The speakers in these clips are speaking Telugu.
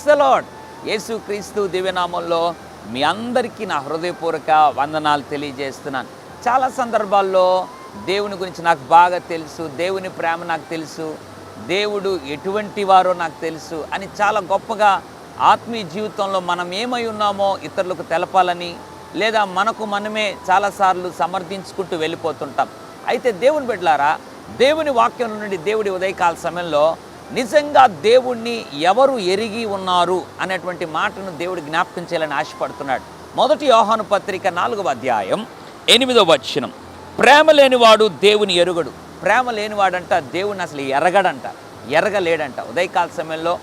ద లాడ్ యేసు క్రీస్తు దివ్యనామంలో మీ అందరికీ నా హృదయపూర్వక వందనాలు తెలియజేస్తున్నాను. చాలా సందర్భాల్లో దేవుని గురించి నాకు బాగా తెలుసు దేవుని ప్రేమ నాకు తెలుసు దేవుడు ఎటువంటి వారో నాకు తెలుసు అని చాలా గొప్పగా ఆత్మీయ జీవితంలో మనం ఏమై ఉన్నామో ఇతరులకు తెలపాలని లేదా మనకు మనమే చాలాసార్లు సమర్థించుకుంటూ వెళ్ళిపోతుంటాం. అయితే దేవుని బిడ్డలారా దేవుని వాక్యం నుండి దేవుడి ఉదయకాల సమయంలో నిజంగా దేవుణ్ణి ఎవరు ఎరిగి ఉన్నారు అనేటువంటి మాటను దేవుడు జ్ఞాపకం చేయాలని ఆశపడుతున్నాడు. మొదటి యోహాను పత్రిక నాలుగవ అధ్యాయం ఎనిమిదవ వచనం. ప్రేమ లేనివాడు దేవుని ఎరుగడు. ప్రేమ లేనివాడంట దేవుని అసలు ఎరగడంట. ఎరగలేడంట. ఉదయకాల సమయంలో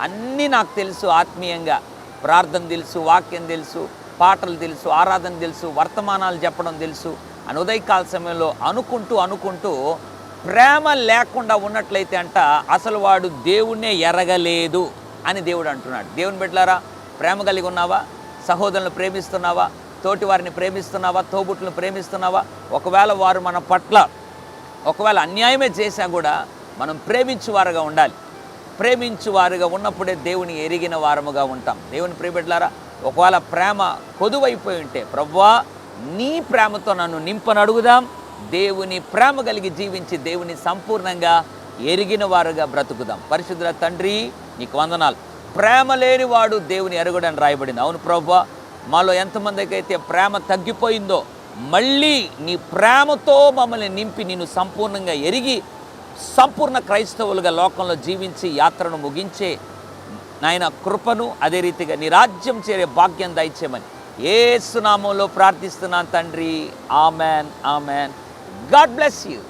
అన్నీ నాకు తెలుసు ఆత్మీయంగా. ప్రార్థన తెలుసు వాక్యం తెలుసు పాటలు తెలుసు ఆరాధన తెలుసు వర్తమానాలు చెప్పడం తెలుసు అని ఉదయకాల సమయంలో అనుకుంటూ అనుకుంటూ ప్రేమ లేకుండా ఉన్నట్లయితే అంట అసలు వాడు దేవుణ్ణే ఎరగలేదు అని దేవుడు అంటున్నాడు. దేవుని బిడ్డలారా ప్రేమ కలిగి ఉన్నావా? సహోదరులను ప్రేమిస్తున్నావా? తోటి వారిని ప్రేమిస్తున్నావా? తోబుట్లను ప్రేమిస్తున్నావా? ఒకవేళ వారు మన పట్ల ఒకవేళ అన్యాయమే చేశా కూడా మనం ప్రేమించువారుగా ఉండాలి. ప్రేమించువారుగా ఉన్నప్పుడే దేవుని ఎరిగిన వారముగా ఉంటాం. దేవుని ప్రియబిడ్లారా ఒకవేళ ప్రేమ కొదువైపోయి ఉంటే ప్రవ్వా నీ ప్రేమతో నన్ను నింపనడుగుదాం దేవుని ప్రేమ కలిగి జీవించి దేవుని సంపూర్ణంగా ఎరిగిన వారుగా బ్రతుకుదాం. పరిశుద్ధ తండ్రి నీకు వందనాలు. ప్రేమ లేనివాడు దేవుని ఎరగడని రాయబడింది. అవును ప్రభా మాలో ఎంతమందికైతే ప్రేమ తగ్గిపోయిందో మళ్ళీ నీ ప్రేమతో మమ్మల్ని నింపి నిన్ను సంపూర్ణంగా ఎరిగి సంపూర్ణ క్రైస్తవులుగా లోకంలో జీవించి యాత్రను ముగించే నాయన కృపను అదే రీతిగా నీ రాజ్యం చేరే భాగ్యం దయచేయమని. ఏ సునామంలో ప్రార్థిస్తున్నాను తండ్రి. Amen amen. God bless you.